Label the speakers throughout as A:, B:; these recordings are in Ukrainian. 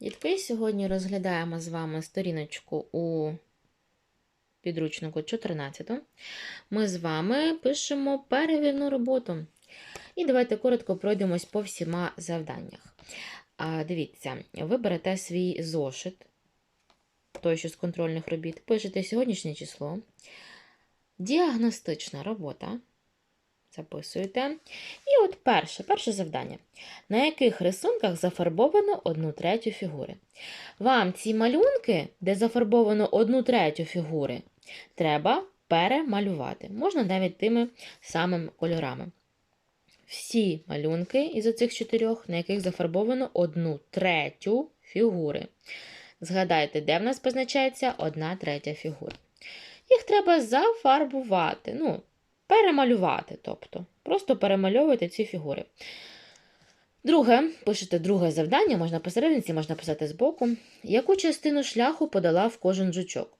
A: Дітки, сьогодні розглядаємо з вами сторіночку у підручнику 14. Ми з вами пишемо перевірну роботу. І давайте коротко пройдемось по всіма завданнях. Дивіться, ви берете свій зошит, той, що з контрольних робіт, пишете сьогоднішнє число, діагностична робота. Записуєте. І от перше, перше завдання. На яких рисунках зафарбовано одну третю фігури? Вам ці малюнки, де зафарбовано одну третю фігури, треба перемалювати. Можна навіть тими самими кольорами. Всі малюнки із оцих чотирьох, на яких зафарбовано одну третю фігури. Згадайте, де в нас позначається одна третя фігура. Їх треба зафарбувати. Ну, перемалювати, тобто, просто перемальовуйте ці фігури. Друге, пишете друге завдання, можна посередині, можна писати збоку. Яку частину шляху подала в кожен жучок?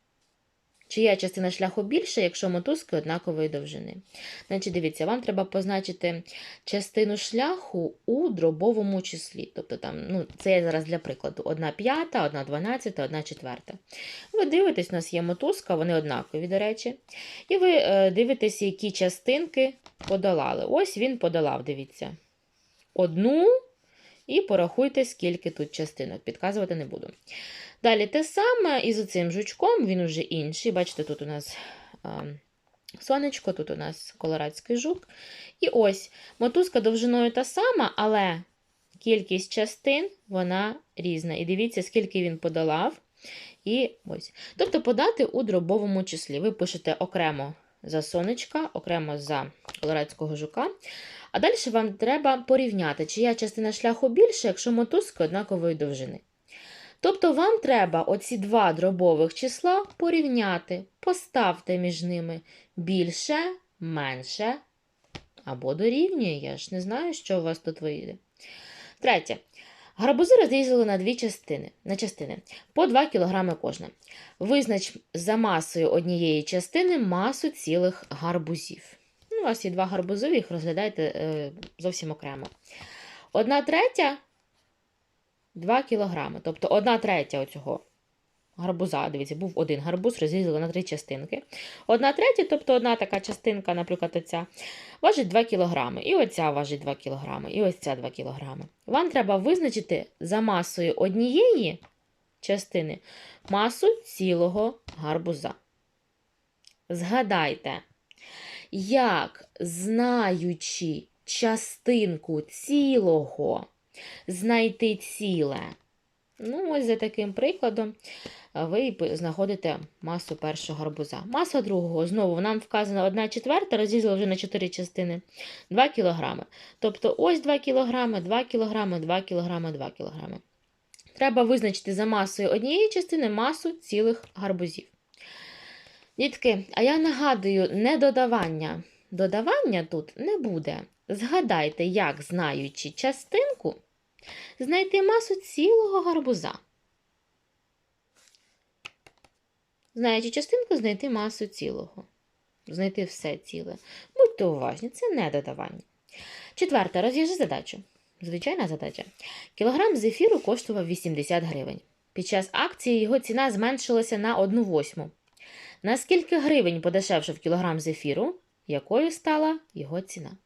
A: Чия частина шляху більша, якщо мотузки однакової довжини? Значить, дивіться, вам треба позначити частину шляху у дробовому числі. Тобто, там, ну, це я зараз для прикладу: одна п'ята, одна дванадцята, одна четверта. Ви дивитесь, у нас є мотузка, вони однакові, до речі. І ви е, дивитесь, які частинки подолали. Ось він подолав, дивіться. Одну. І порахуйте, скільки тут частинок. Підказувати не буду. Далі те саме і з цим жучком, він уже інший. Бачите, тут у нас а, сонечко, тут у нас колорадський жук. І ось мотузка довжиною та сама, але кількість частин вона різна. І дивіться, скільки він подолав. І ось. Тобто подати у дробовому числі. Ви пишете окремо за сонечка, окремо за колорадського жука. А далі вам треба порівняти, чия частина шляху більша, якщо мотузки однакової довжини. Тобто вам треба оці два дробових числа порівняти, поставте між ними більше, менше або дорівнює. Я ж не знаю, що у вас тут вийде. Третє. Гарбузи розрізали на дві частини, на частини по 2 кг кожна. Визнач за масою однієї частини масу цілих гарбузів. Ну, у вас є два гарбузи, їх розглядайте е, зовсім окремо. Одна третя 2 кг. Тобто одна третя оцього гарбуза, дивіться, був один гарбуз, розрізали на три частинки. Одна третя, тобто одна така частинка, наприклад, оця, важить 2 кг. І оця важить 2 кг, і ось ця 2 кг. Вам треба визначити за масою однієї частини масу цілого гарбуза. Згадайте, як знаючи частинку цілого, знайти ціле. Ну, ось за таким прикладом ви знаходите масу першого гарбуза. Маса другого, знову нам вказано 1 четверта, розрізали вже на 4 частини 2 кг. Тобто ось 2 кг, 2 кг, 2 кг, 2 кг. Треба визначити за масою однієї частини масу цілих гарбузів. Дітки, а я нагадую, не додавання. Додавання тут не буде. Згадайте, як, знаючи частинку, знайти масу цілого гарбуза. Знаючи частинку, знайти масу цілого. Знайти все ціле. Будьте уважні, це не додавання. Четверта, розв'яжи задачу. Звичайна задача. Кілограм зефіру коштував 80 гривень. Під час акції його ціна зменшилася на 1 восьму. На скільки гривень подешевшив кілограм зефіру, якою стала його ціна?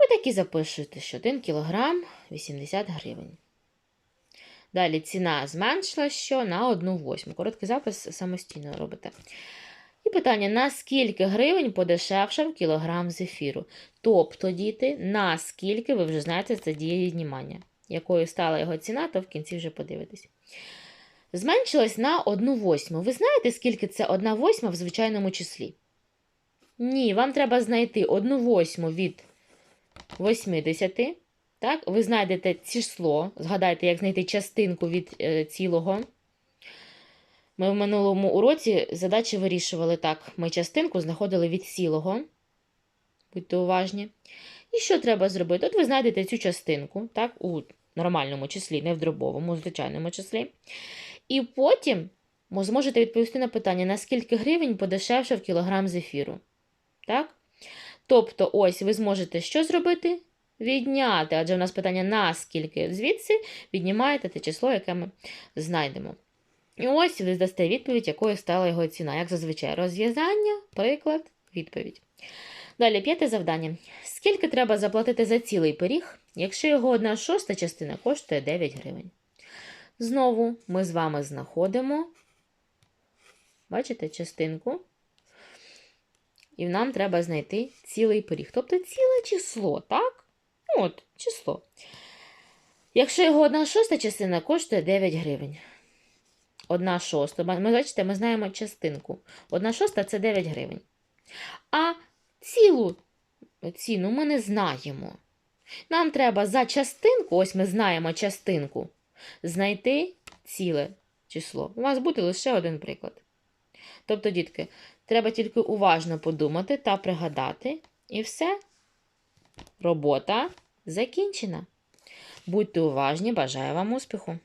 A: Ви так і запишете, що 1 кілограм 80 гривень. Далі ціна зменшила що на 1 восьму. Короткий запис самостійно робите. І питання: на скільки гривень подешевшав кілограм зефіру? Тобто, діти, на скільки, ви вже знаєте, це діє віднімання. Якою стала його ціна, то в кінці вже подивитесь. Зменшилась на 1 восьму. Ви знаєте, скільки це 1 восьма в звичайному числі? Ні, вам треба знайти 1 восьму від 80. Так? Ви знайдете число, згадайте, як знайти частинку від е, цілого. Ми в минулому уроці задачі вирішували так: ми частинку знаходили від цілого. Будьте уважні. І що треба зробити? От ви знайдете цю частинку, так, у нормальному числі, не в дробовому, у звичайному числі. І потім ви зможете відповісти на питання, наскільки гривень подешевшав кілограм зефіру. Так? Тобто, ось ви зможете що зробити? відняти, адже у нас питання наскільки. Звідси віднімаєте те число, яке ми знайдемо. І ось ви здасте відповідь, якою стала його ціна. Як зазвичай, розв'язання, приклад, відповідь. Далі, п'яте завдання. Скільки треба заплатити за цілий пиріг, якщо його одна шоста частина коштує 9 гривень? Знову ми з вами знаходимо, бачите, частинку. І нам треба знайти цілий пиріг. Тобто ціле число, так? Ну, От, число. Якщо його одна шоста частина коштує 9 гривень. Одна шоста. Ми бачите, ми знаємо частинку. Одна шоста це 9 гривень. А цілу ціну ми не знаємо. Нам треба за частинку, ось ми знаємо частинку, знайти ціле число. У вас буде лише один приклад. Тобто, дітки, треба тільки уважно подумати та пригадати, і все. Робота закінчена. Будьте уважні, бажаю вам успіху!